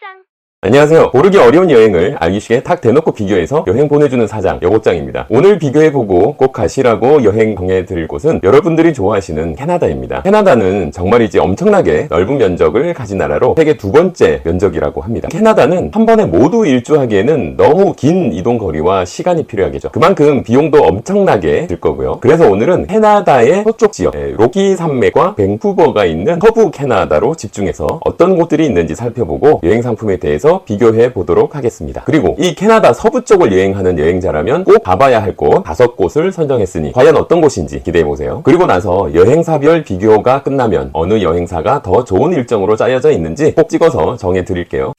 ちゃん。 안녕하세요. 모르기 어려운 여행을 알기 쉽게 탁 대놓고 비교해서 여행 보내주는 사장, 여고장입니다. 오늘 비교해보고 꼭 가시라고 여행 정해드릴 곳은 여러분들이 좋아하시는 캐나다입니다. 캐나다는 정말이지 엄청나게 넓은 면적을 가진 나라로 세계 두 번째 면적이라고 합니다. 캐나다는 한 번에 모두 일주하기에는 너무 긴 이동 거리와 시간이 필요하겠죠. 그만큼 비용도 엄청나게 들 거고요. 그래서 오늘은 캐나다의 서쪽 지역, 예, 로키 산맥과 밴쿠버가 있는 서부 캐나다로 집중해서 어떤 곳들이 있는지 살펴보고 여행 상품에 대해서 비교해 보도록 하겠습니다. 그리고 이 캐나다 서부 쪽을 여행하는 여행자라면 꼭 가봐야 할 곳 다섯 곳을 선정했으니 과연 어떤 곳인지 기대해 보세요. 그리고 나서 여행사별 비교가 끝나면 어느 여행사가 더 좋은 일정으로 짜여져 있는지 꼭 찍어서 정해 드릴게요.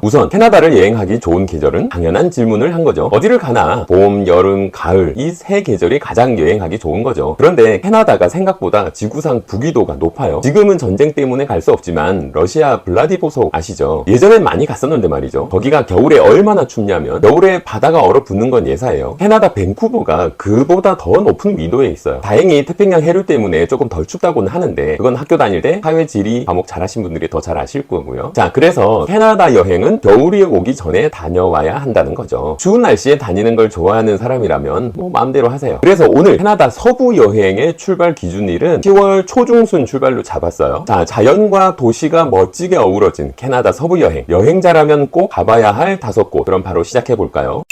우선 캐나다를 여행하기 좋은 계절은 당연한 질문을 한 거죠. 어디를 가나 봄, 여름, 가을 이 세 계절이 가장 여행하기 좋은 거죠. 그런데 캐나다가 생각보다 지구상 부기도가 높아요. 지금은 전쟁 때문에 갈 수 없지만 러시아 블라디보속 아시죠? 예전엔 많이 갔었는데 말이죠. 거기가 겨울에 얼마나 춥냐면 겨울에 바다가 얼어붙는 건 예사예요. 캐나다 밴쿠버가 그보다 더 높은 위도에 있어요. 다행히 태평양 해류 때문에 조금 덜 춥다고는 하는데 그건 학교 다닐 때 사회 지리 과목 잘하신 분들이 더 잘 아실 거고요. 자, 그래서 캐나다 여행은 겨울이 오기 전에 다녀와야 한다는 거죠. 추운 날씨에 다니는 걸 좋아하는 사람이라면 뭐 마음대로 하세요. 그래서 오늘 캐나다 서부 여행의 출발 기준일은 10월 초중순 출발로 잡았어요. 자, 자연과 도시가 멋지게 어우러진 캐나다 서부 여행. 여행자라면 꼭 가봐야 할 다섯 곳. 그럼 바로 시작해 볼까요?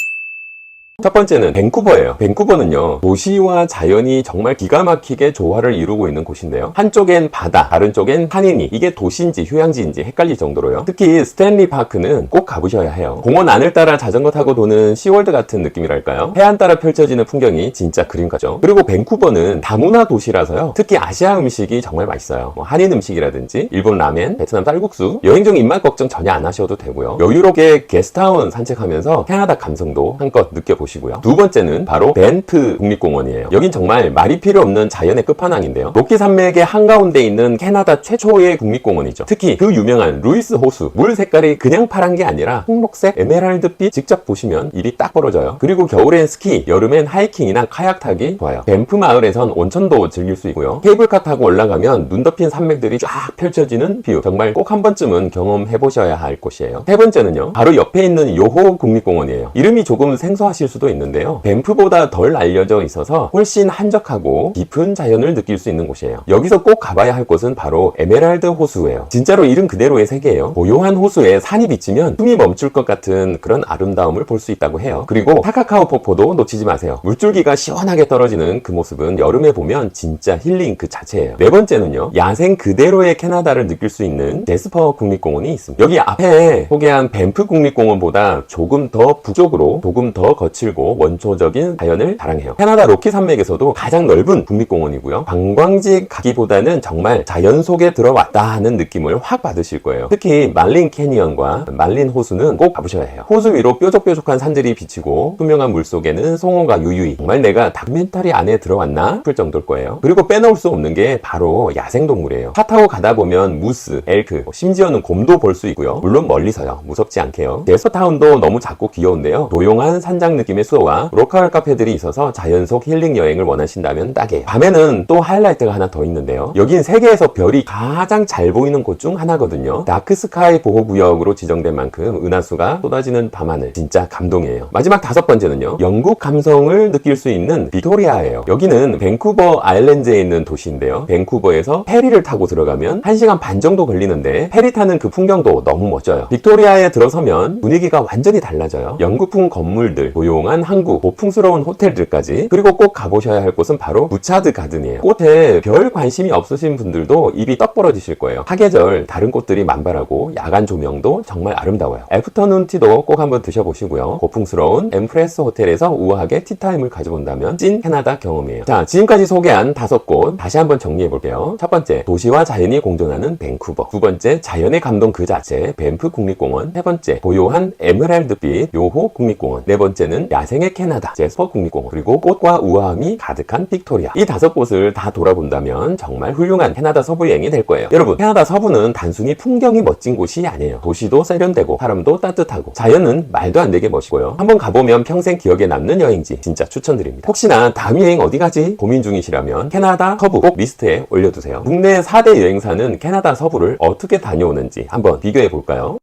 첫 번째는 밴쿠버예요. 밴쿠버는요, 도시와 자연이 정말 기가 막히게 조화를 이루고 있는 곳인데요. 한쪽엔 바다, 다른 쪽엔 산이니 이게 도시인지 휴양지인지 헷갈릴 정도로요. 특히 스탠리 파크는 꼭 가보셔야 해요. 공원 안을 따라 자전거 타고 도는 시월드 같은 느낌이랄까요? 해안 따라 펼쳐지는 풍경이 진짜 그림 같죠. 그리고 밴쿠버는 다문화 도시라서요. 특히 아시아 음식이 정말 맛있어요. 뭐 한인 음식이라든지 일본 라멘, 베트남 쌀국수, 여행 중 입맛 걱정 전혀 안 하셔도 되고요. 여유롭게 게스트하운 산책하면서 캐나다 감성도 한껏 느껴보 시고요. 두 번째는 바로 벤트 국립공원이에요. 여긴 정말 말이 필요 없는 자연의 끝판왕인데요. 로키 산맥의 한가운데 있는 캐나다 최초의 국립공원이죠. 특히 그 유명한 루이스 호수 물 색깔이 그냥 파란 게 아니라 홍록색 에메랄드빛 직접 보시면 일이 딱 벌어져요. 그리고 겨울엔 스키, 여름엔 하이킹이나 카약 타기 좋아요. 밴프 마을에선 온천도 즐길 수 있고요. 케이블카 타고 올라가면 눈 덮인 산맥들이 쫙 펼쳐지는 뷰 정말 꼭 한 번쯤은 경험해 보셔야 할 곳이에요. 세 번째는요. 바로 옆에 있는 요호 국립공원이에요. 이름이 조금 생소하실 수도 있는데요. 밴프보다 덜 알려져 있어서 훨씬 한적하고 깊은 자연을 느낄 수 있는 곳이에요. 여기서 꼭 가봐야 할 곳은 바로 에메랄드 호수예요. 진짜로 이름 그대로의 세계예요. 고요한 호수에 산이 비치면 숨이 멈출 것 같은 그런 아름다움을 볼 수 있다고 해요. 그리고 타카카오 폭포도 놓치지 마세요. 물줄기가 시원하게 떨어지는 그 모습은 여름에 보면 진짜 힐링 그 자체예요. 네 번째는요. 야생 그대로의 캐나다를 느낄 수 있는 제스퍼 국립공원이 있습니다. 여기 앞에 소개한 밴프 국립공원보다 조금 더 북쪽으로 조금 더 거칠고 원초적인 자연을 자랑해요. 캐나다 로키 산맥에서도 가장 넓은 국립공원이고요. 관광지 가기보다는 정말 자연 속에 들어왔다 하는 느낌을 확 받으실 거예요. 특히 말린 캐니언과 말린 호수는 꼭 가보셔야 해요. 호수 위로 뾰족뾰족한 산들이 비치고 투명한 물 속에는 송어가 유유히 정말 내가 다큐멘터리 안에 들어왔나 싶을 정도일 거예요. 그리고 빼놓을 수 없는 게 바로 야생동물이에요. 차 타고 가다 보면 무스, 엘크, 뭐 심지어는 곰도 볼 수 있고요. 물론 멀리서요. 무섭지 않게요. 데서타운도 너무 작고 귀여운데요. 조용한 산장 느낌 의 수어와 로컬 카페들이 있어서 자연 속 힐링 여행을 원하신다면 딱이에요. 밤에는 또 하이라이트가 하나 더 있는데요. 여긴 세계에서 별이 가장 잘 보이는 곳 중 하나거든요. 다크스카이 보호구역으로 지정된 만큼 은하수가 쏟아지는 밤하늘 진짜 감동이에요. 마지막 다섯 번째는요. 영국 감성을 느낄 수 있는 빅토리아예요. 여기는 밴쿠버 아일랜드에 있는 도시인데요. 밴쿠버에서 페리를 타고 들어가면 1시간 반 정도 걸리는데 페리 타는 그 풍경도 너무 멋져요. 빅토리아에 들어서면 분위기가 완전히 달라져요. 영국풍 건물들, 조용 한 항구, 고풍스러운 호텔들까지 그리고 꼭 가보셔야 할 곳은 바로 부차드 가든이에요. 꽃에 별 관심이 없으신 분들도 입이 떡 벌어지실 거예요. 사계절 다른 꽃들이 만발하고 야간 조명도 정말 아름다워요. 애프터눈 티도 꼭 한번 드셔보시고요. 고풍스러운 엠프레스 호텔에서 우아하게 티타임을 가져본다면 찐 캐나다 경험이에요. 자, 지금까지 소개한 다섯 곳 다시 한번 정리해 볼게요. 첫 번째, 도시와 자연이 공존하는 밴쿠버. 두 번째, 자연의 감동 그 자체, 밴프 국립공원. 세 번째, 고요한 에메랄드빛 요호 국립공원. 네 번째는 야생의 캐나다, 제스퍼 국립공원. 그리고 꽃과 우아함이 가득한 빅토리아. 이 다섯 곳을 다 돌아본다면 정말 훌륭한 캐나다 서부 여행이 될 거예요. 여러분, 캐나다 서부는 단순히 풍경이 멋진 곳이 아니에요. 도시도 세련되고 사람도 따뜻하고 자연은 말도 안 되게 멋있고요. 한번 가보면 평생 기억에 남는 여행지 진짜 추천드립니다. 혹시나 다음 여행 어디 가지 고민 중이시라면 캐나다 서부 꼭 리스트에 올려두세요. 국내 4대 여행사는 캐나다 서부를 어떻게 다녀오는지 한번 비교해 볼까요?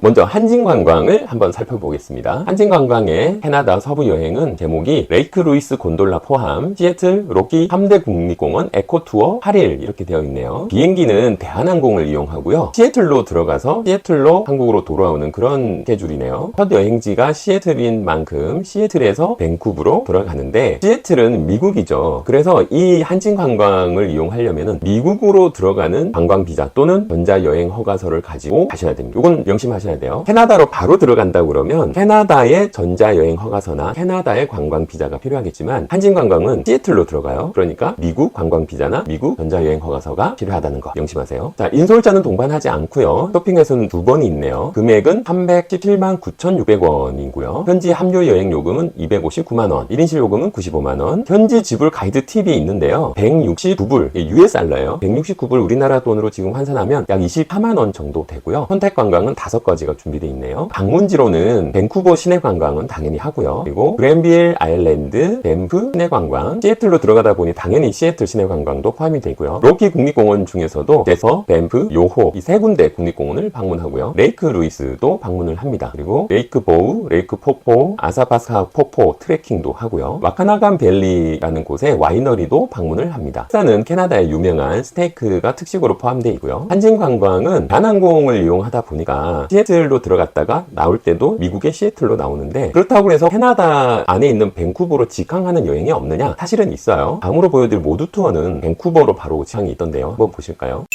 먼저 한진관광을 한번 살펴보겠습니다. 한진관광의 캐나다 서부 여행은 제목이 레이크 루이스 곤돌라 포함 시애틀 로키 3대 국립공원 에코투어 8일 이렇게 되어 있네요. 비행기는 대한항공을 이용하고요. 시애틀로 들어가서 시애틀로 한국으로 돌아오는 그런 스케줄이네요. 첫 여행지가 시애틀인 만큼 시애틀에서 밴쿠브로 돌아가는데 시애틀은 미국이죠. 그래서 이 한진관광을 이용하려면 미국으로 들어가는 관광 비자 또는 전자여행 허가서를 가지고 가셔야 됩니다. 이건 명심하셔야 돼요. 캐나다로 바로 들어간다고 그러면 캐나다의 전자여행 허가서나 캐나다의 관광 비자가 필요하겠지만 한진 관광은 시애틀로 들어가요. 그러니까 미국 관광 비자나 미국 전자여행 허가서가 필요하다는 거 명심하세요. 자, 인솔자는 동반하지 않고요. 쇼핑에서는 두 번이 있네요. 금액은 317만 9,600원이고요. 현지 합류 여행 요금은 259만 원, 1인실 요금은 95만 원. 현지 지불 가이드 팁이 있는데요. 169불, US 달러예요. 169불 우리나라 돈으로 지금 환산하면 약 24만 원 정도 되고요. 선택 관광은 다섯 가지 가 준비되어 있네요. 방문지로는 밴쿠버 시내 관광은 당연히 하고요. 그리고 그랜빌 아일랜드, 밴프 시내 관광, 시애틀로 들어가다 보니 당연히 시애틀 시내 관광도 포함이 되고요. 로키 국립공원 중에서도 데서, 밴프, 요호 이 세 군데 국립공원을 방문하고요. 레이크 루이스도 방문을 합니다. 그리고 레이크 보우, 레이크 폭포, 아사바스카 폭포 트레킹도 하고요. 와카나간 밸리라는 곳에 와이너리도 방문을 합니다. 식사는 캐나다의 유명한 스테이크가 특식으로 포함되어 있고요. 한진 관광은 대한항공을 이용하다 보니까 시애틀 로 들어갔다가 나올 때도 미국의 시애틀로 나오는데 그렇다고 해서 캐나다 안에 있는 밴쿠버로 직항하는 여행이 없느냐? 사실은 있어요. 다음으로 보여드릴 모두 투어는 밴쿠버로 바로 직항이 있던데요. 한번 보실까요?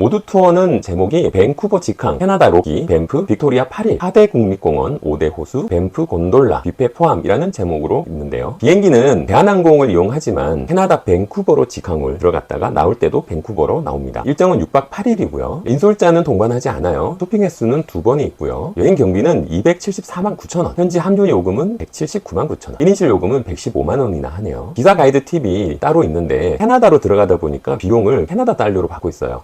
모두 투어는 제목이 밴쿠버 직항, 캐나다 로기, 밴프, 빅토리아 8일, 4대 국립공원, 5대 호수, 밴프 곤돌라, 뷔페 포함이라는 제목으로 있는데요. 비행기는 대한항공을 이용하지만 캐나다 밴쿠버로 직항을 들어갔다가 나올 때도 밴쿠버로 나옵니다. 일정은 6박 8일이고요. 인솔자는 동반하지 않아요. 쇼핑 횟수는 두 번이 있고요. 여행 경비는 274만 9천 원, 현지 합류 요금은 179만 9천 원, 1인실 요금은 115만 원이나 하네요. 기사 가이드 팁이 따로 있는데 캐나다로 들어가다 보니까 비용을 캐나다 달러로 받고 있어요.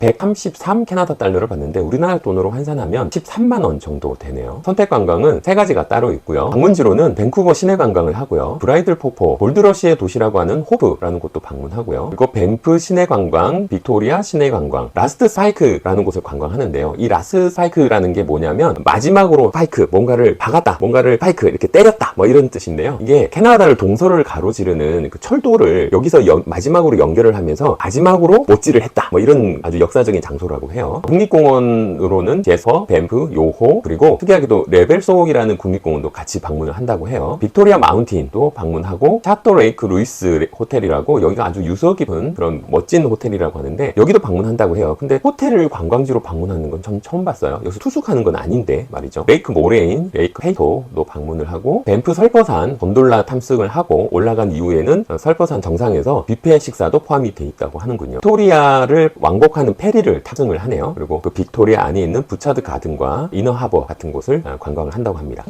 133 캐나다 달러를 받는데 우리나라 돈으로 환산하면 13만 원 정도 되네요. 선택 관광은 세 가지가 따로 있고요. 방문지로는 밴쿠버 시내 관광을 하고요. 브라이들 포포, 골드러시의 도시라고 하는 호브라는 곳도 방문하고요. 그리고 밴프 시내 관광, 빅토리아 시내 관광, 라스트 스파이크라는 곳을 관광하는데요. 이 라스트 스파이크라는 게 뭐냐면 마지막으로 스파이크, 뭔가를 박았다, 뭔가를 스파이크 이렇게 때렸다, 뭐 이런 뜻인데요. 이게 캐나다를 동서를 가로지르는 그 철도를 여기서 연- 마지막으로 연결을 하면서 마지막으로 못질을 했다, 뭐 이런 아주 역사적인 장 소라고 해요. 국립공원으로는 제서, 밴프, 요호, 그리고 특이하게도 레벨소이라는 국립공원도 같이 방문을 한다고 해요. 빅토리아 마운틴도 방문하고 샤토 레이크 루이스 호텔이라고 여기가 아주 유서 깊은 그런 멋진 호텔이라고 하는데 여기도 방문한다고 해요. 근데 호텔을 관광지로 방문하는 건 전 처음 봤어요. 여기서 투숙하는 건 아닌데 말이죠. 레이크 모레인, 레이크 페이토도 방문을 하고 밴프 설퍼산 곤돌라 탐색을 하고 올라간 이후에는 어, 설퍼산 정상에서 뷔페 식사도 포함이 돼 있다고 하는군요. 빅토리아를 왕복하는 페리를 탑승을 하네요. 그리고 그 빅토리아 안에 있는 부차드 가든과 이너 하버 같은 곳을 어, 관광을 한다고 합니다.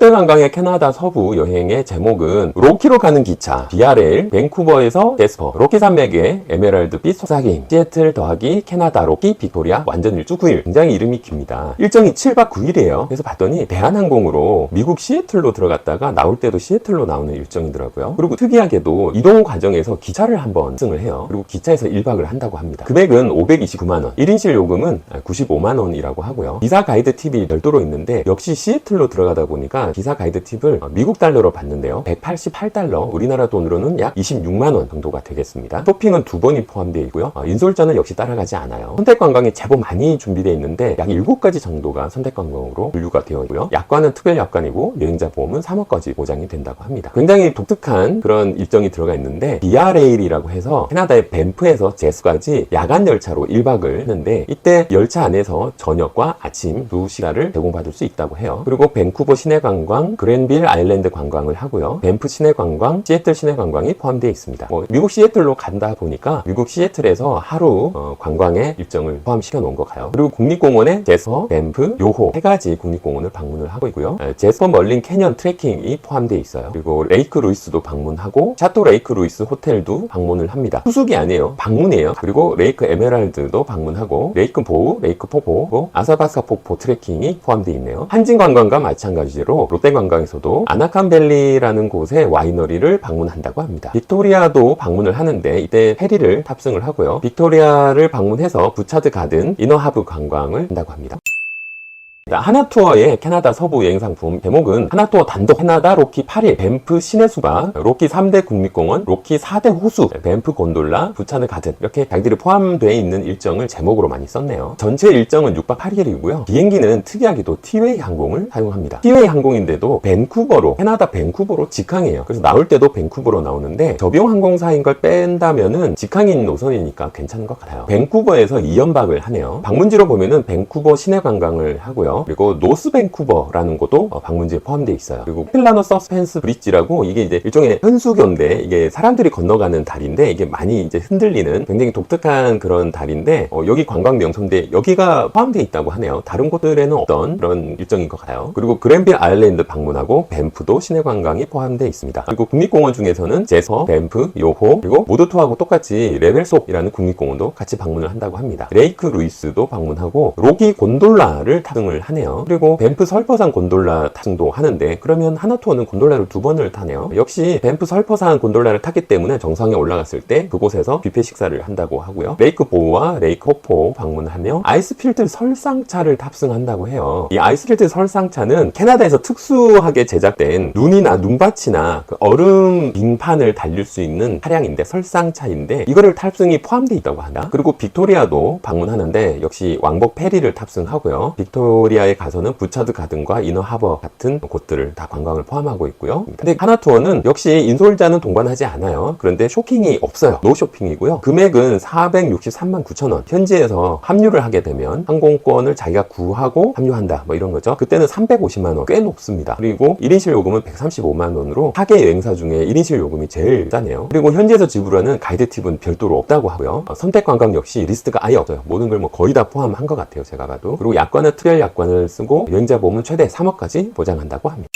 국대관광의 캐나다 서부 여행의 제목은 로키로 가는 기차 BRL 밴쿠버에서 데스퍼 로키 산맥의 에메랄드빛 속삭임 시애틀 더하기 캐나다 로키 빅토리아 완전 일주 9일. 굉장히 이름이 깁니다. 일정이 7박 9일이에요. 그래서 봤더니 대한항공으로 미국 시애틀로 들어갔다가 나올 때도 시애틀로 나오는 일정이더라고요. 그리고 특이하게도 이동 과정에서 기차를 한번 승을 해요. 그리고 기차에서 1박을 한다고 합니다. 금액은 529만원. 1인실 요금은 95만원이라고 하고요. 기사 가이드 팁이 별도로 있는데 역시 시애틀로 들어가다 보니까 기사 가이드 팁을 어, 미국 달러로 받는데요. 188달러, 우리나라 돈으로는 약 26만 원 정도가 되겠습니다. 쇼핑은 두 번이 포함되어 있고요. 어, 인솔자는 역시 따라가지 않아요. 선택 관광에 제법 많이 준비되어 있는데 약 7가지 정도가 선택 관광으로 분류가 되어 있고요. 약관은 특별 약관이고 여행자 보험은 3억까지 보장이 된다고 합니다. 굉장히 독특한 그런 일정이 들어가 있는데 BRA일이라고 해서 캐나다의 밴프에서 제수까지 야간 열차로 1박을 했는데 이때 열차 안에서 저녁과 아침 두 시간을 제공받을 수 있다고 해요. 그리고 밴쿠버 시내 관광, 그랜빌 아일랜드 관광을 하고요. 밴프 시내 관광, 시애틀 시내 관광이 포함되어 있습니다. 뭐 미국 시애틀로 간다 보니까 미국 시애틀에서 하루 어, 관광의 일정을 포함시켜 놓은 것 같아요. 그리고 국립공원에 제서, 밴프, 요호 세 가지 국립공원을 방문을 하고 있고요. 에, 제서 멀린 캐년 트레킹이 포함되어 있어요. 그리고 레이크 루이스도 방문하고 샤토 레이크 루이스 호텔도 방문을 합니다. 투숙이 아니에요. 방문이에요. 그리고 레이크 에메랄드도 방문하고 레이크 보우, 레이크 그리고 아사바스카 폭포 트레킹이 포함되어 있네요. 한진 관광과 마찬가지로 롯데관광에서도 아나칸밸리라는 곳의 와이너리를 방문한다고 합니다. 빅토리아도 방문을 하는데 이때 페리를 탑승을 하고요. 빅토리아를 방문해서 부차드 가든 이너하브 관광을 한다고 합니다. 자, 하나투어의 캐나다 서부 여행 상품 제목은 하나투어 단독 캐나다 로키 8일 밴프 시내 수박 로키 3대 국립공원 로키 4대 호수 밴프 곤돌라 부차드 가든 이렇게 자기들이 포함되어 있는 일정을 제목으로 많이 썼네요. 전체 일정은 6박 8일이고요. 비행기는 특이하게도 티웨이 항공을 사용합니다. 티웨이 항공인데도 밴쿠버로 캐나다 밴쿠버로 직항이에요. 그래서 나올 때도 밴쿠버로 나오는데 저비용 항공사인 걸 뺀다면은 직항인 노선이니까 괜찮은 것 같아요. 밴쿠버에서 2연박을 하네요. 방문지로 보면은 밴쿠버 시내 관광을 하고요 그리고 노스 밴쿠버라는 곳도 어, 방문지에 포함되어 있어요. 그리고 필라노 서스펜스 브릿지라고 이게 이제 일종의 현수교인데 이게 사람들이 건너가는 다리인데 이게 많이 이제 흔들리는 굉장히 독특한 그런 다리인데 어, 여기 관광 명소인데 여기가 포함되어 있다고 하네요. 다른 곳들에는 없던 그런 일정인 것 같아요. 그리고 그랜빌 아일랜드 방문하고 밴프도 시내 관광이 포함되어 있습니다. 그리고 국립공원 중에서는 제서, 밴프, 요호 그리고 모두투하고 똑같이 레벨속이라는 국립공원도 같이 방문을 한다고 합니다. 레이크 루이스도 방문하고 로기 곤돌라를 탑승을 하네요. 그리고 밴프 설퍼산 곤돌라 탑승도 하는데 그러면 하나투어는 곤돌라를 두 번을 타네요. 역시 밴프 설퍼산 곤돌라를 탔기 때문에 정상에 올라갔을 때 그곳에서 뷔페 식사를 한다고 하고요. 레이크 보우와 레이크 호포 방문하며 아이스필드 설상차를 탑승한다고 해요. 이 아이스필드 설상차는 캐나다에서 특수하게 제작된 눈이나 눈밭이나 그 얼음 빙판을 달릴 수 있는 차량인데 설상차인데 이거를 탑승이 포함되어 있다고 한다. 그리고 빅토리아도 방문하는데 역시 왕복 페리를 탑승하고요. 빅토 리아에 가서는 부차드 가든과 이너 하버 같은 곳들을 다 관광을 포함하고 있고요. 근데 하나투어는 역시 인솔자는 동반하지 않아요. 그런데 쇼킹이 없어요. 노 쇼핑이고요. 금액은 463만 9천 원. 현지에서 합류를 하게 되면 항공권을 자기가 구하고 합류한다. 뭐 이런 거죠. 그때는 350만 원. 꽤 높습니다. 그리고 1인실 요금은 135만 원으로 하계 여행사 중에 1인실 요금이 제일 싸네요. 그리고 현지에서 지불하는 가이드 팁은 별도로 없다고 하고요. 어, 선택 관광 역시 리스트가 아예 없어요. 모든 걸 뭐 거의 다 포함한 것 같아요 제가 봐도. 그리고 약관은 특별 약관 을 쓰고 여행자 보험은 최대 3억까지 보장한다고 합니다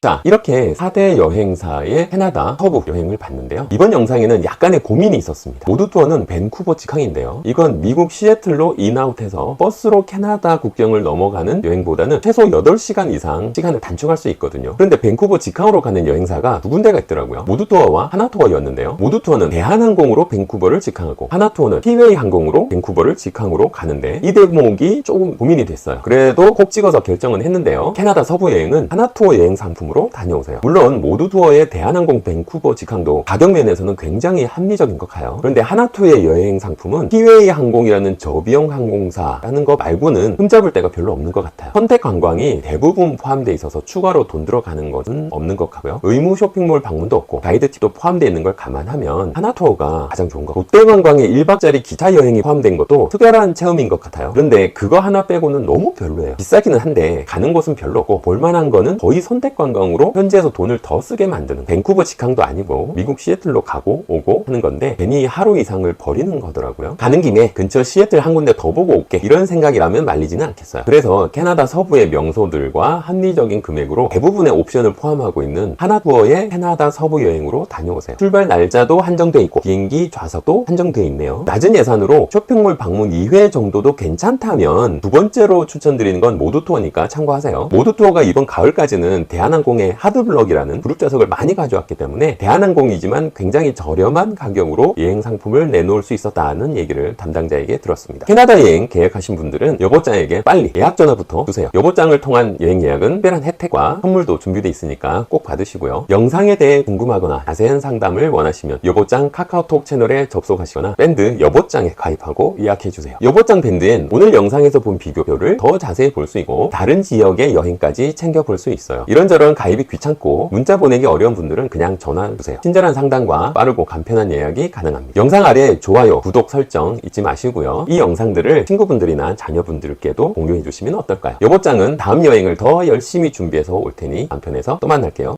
자 이렇게 4대 여행사의 캐나다 서부 여행을 봤는데요. 이번 영상에는 약간의 고민이 있었습니다. 모두 투어는 밴쿠버 직항인데요. 이건 미국 시애틀로 인아웃해서 버스로 캐나다 국경을 넘어가는 여행보다는 최소 8시간 이상 시간을 단축할 수 있거든요. 그런데 밴쿠버 직항으로 가는 여행사가 두 군데가 있더라고요. 모두 투어와 하나 투어였는데요. 모두 투어는 대한항공으로 밴쿠버를 직항하고 하나 투어는 티웨이 항공으로 밴쿠버를 직항으로 가는데 이 대목이 조금 고민이 됐어요. 그래도 콕 찍어서 결정은 했는데요. 캐나다 서부 여행은 하나 투어 여행 상품 으로 다녀오세요. 물론 모두 투어의 대한항공 밴쿠버 직항도 가격 면에서는 굉장히 합리적인 것 같아요. 그런데 하나투어의 여행 상품은 티웨이 항공이라는 저비용 항공사라는 거 말고는 흠잡을 데가 별로 없는 것 같아요. 선택 관광이 대부분 포함되어 있어서 추가로 돈 들어가는 것은 없는 것 같고요. 의무 쇼핑몰 방문도 없고 가이드 팁도 포함되어 있는 걸 감안하면 하나투어가 가장 좋은 것 같아요. 롯데관광에 1박짜리 기차 여행이 포함된 것도 특별한 체험인 것 같아요. 그런데 그거 하나 빼고는 너무 별로예요. 비싸기는 한데 가는 곳은 별로고 볼만한 거는 거의 선택 관광 으로 현지에서 돈을 더 쓰게 만드는 밴쿠버 직항도 아니고 미국 시애틀로 가고 오고 하는 건데 괜히 하루 이상을 버리는 거더라고요. 가는 김에 근처 시애틀 한 군데 더 보고 올게. 이런 생각이라면 말리지는 않겠어요. 그래서 캐나다 서부의 명소들과 합리적인 금액으로 대부분의 옵션을 포함하고 있는 하나투어의 캐나다 서부 여행으로 다녀오세요. 출발 날짜도 한정돼 있고 비행기 좌석도 한정돼 있네요. 낮은 예산으로 쇼핑몰 방문 2회 정도도 괜찮다면 두 번째로 추천드리는 건 모두 투어니까 참고하세요. 모두 투어가 이번 가을까지는 대한항공 대한항공의 하드블럭이라는 그룹 좌석을 많이 가져왔기 때문에 대한항공이지만 굉장히 저렴한 가격으로 여행 상품을 내놓을 수 있었다는 얘기를 담당자에게 들었습니다. 캐나다 여행 계획하신 분들은 여보장에게 빨리 예약 전화부터 주세요. 여보장을 통한 여행 예약은 특별한 혜택과 선물도 준비되어 있으니까 꼭 받으시고요. 영상에 대해 궁금하거나 자세한 상담을 원하시면 여보장 카카오톡 채널에 접속하시거나 밴드 여보장에 가입하고 예약해주세요. 여보장 밴드엔 오늘 영상에서 본 비교표를 더 자세히 볼 수 있고 다른 지역의 여행까지 챙겨볼 수 있어요. 이런저런 가입이 귀찮고 문자 보내기 어려운 분들은 그냥 전화 주세요. 친절한 상담과 빠르고 간편한 예약이 가능합니다. 영상 아래 좋아요, 구독 설정 잊지 마시고요. 이 영상들을 친구분들이나 자녀분들께도 공유해 주시면 어떨까요? 여보장은 다음 여행을 더 열심히 준비해서 올 테니 한편에서 또 만날게요.